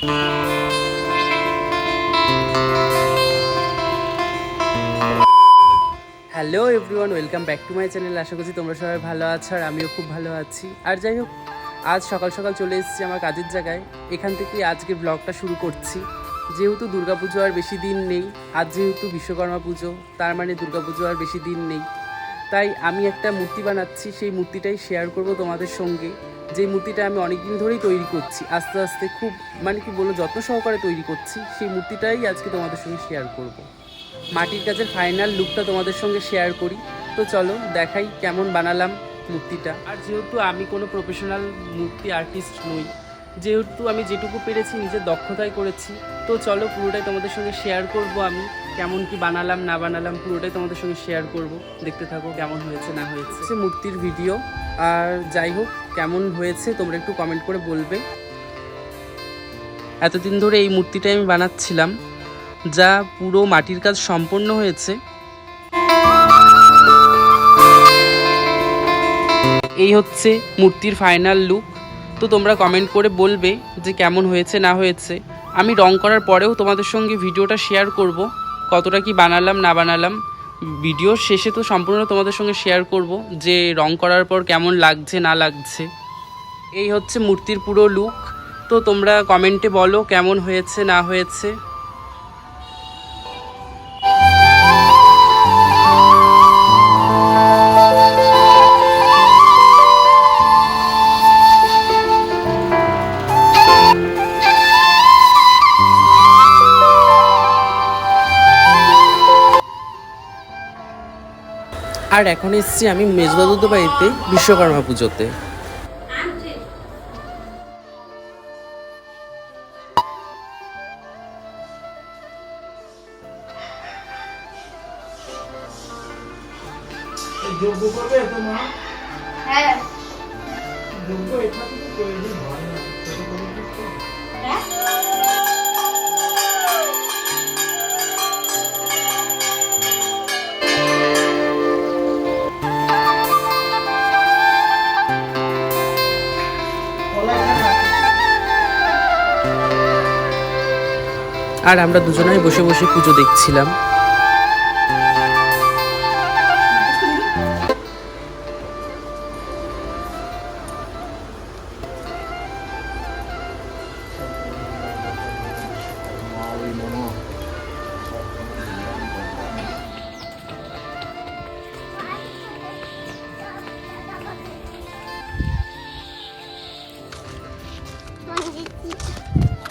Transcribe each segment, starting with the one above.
Hello everyone welcome back to my channel আশা করছি তোমরা সবাই ভালো আছো আর আমিও খুব ভালো আছি। আর যাই হোক, আজ সকাল সকাল চলে এসেছি আমার কাজের জায়গায়। এখান থেকে আজকে ব্লগটা শুরু করছি। যেহেতু দুর্গাপুজো আর বেশি দিন নেই, আজ যেহেতু বিশ্বকর্মা পুজো, তার মানে দুর্গাপুজো আর বেশি দিন নেই। তাই আমি একটা মূর্তি বানাচ্ছি, সেই মূর্তিটাই শেয়ার করব তোমাদের সঙ্গে। যে মূর্তিটা আমি অনেক দিন ধরেই তৈরি করছি, আস্তে আস্তে খুব মানে কি বলব, যত্ন সহকারে তৈরি করছি, সেই মূর্তিটাই আজকে তোমাদের সঙ্গে শেয়ার করব। মাটির কাজের ফাইনাল লুকটা তোমাদের সঙ্গে শেয়ার করি। তো চলো, দেখাই কেমন বানালাম মূর্তিটা। আর যেহেতু আমি কোনো প্রফেশনাল মূর্তি আর্টিস্ট নই, যেহেতু আমি যেটুকু পেরেছি, নিজের দক্ষতায় করেছি, তো চলো পুরোটাই তোমাদের সঙ্গে শেয়ার করব আমি। কেমন কি বানালাম, না বানালাম, পুরোটাই তোমাদের সঙ্গে শেয়ার করব। দেখতে থাকো কেমন হয়েছে, না হয়েছে। মূর্তির ভিডিও আর যাই হোক, কেমন হয়েছে তোমরা একটু কমেন্ট করে বলবে। এতদিন ধরে এই মূর্তিটাই আমি বানাচ্ছিলাম, যা পুরো মাটির কাজ সম্পন্ন হয়েছে। এই হচ্ছে মূর্তির ফাইনাল লুক তো তোমরা কমেন্ট করে বলবে যে কেমন হয়েছে, না হয়েছে। আমি রং করার পরেও তোমাদের সঙ্গে ভিডিওটা শেয়ার করব। কতটা কি বানালাম, না বানালাম, ভিডিও শেষে তো সম্পূর্ণ তোমাদের সঙ্গে শেয়ার করব যে রং করার পর কেমন লাগছে, না লাগছে। এই হচ্ছে মূর্তির পুরো লুক তো তোমরা কমেন্টে বলো কেমন হয়েছে, না হয়েছে। আর এখন এসেছি আমি মেজবাদুদ্দ বাড়িতে বিশ্বকর্মা পুজোতে। যোগ্য করবে তো মা হ্যাঁ যোগ্য এটা তো প্রয়োজন হয়? না আর আমরা দুজনাই বসে বসে পুজো দেখছিলাম।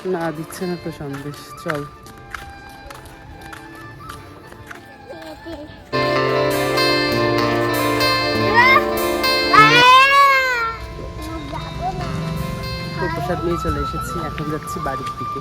না দিচ্ছে না তো সন্দেশ। চল। প্রসাদ নিয়ে চলে এসেছি। এখন যাচ্ছি বাড়ির দিকে।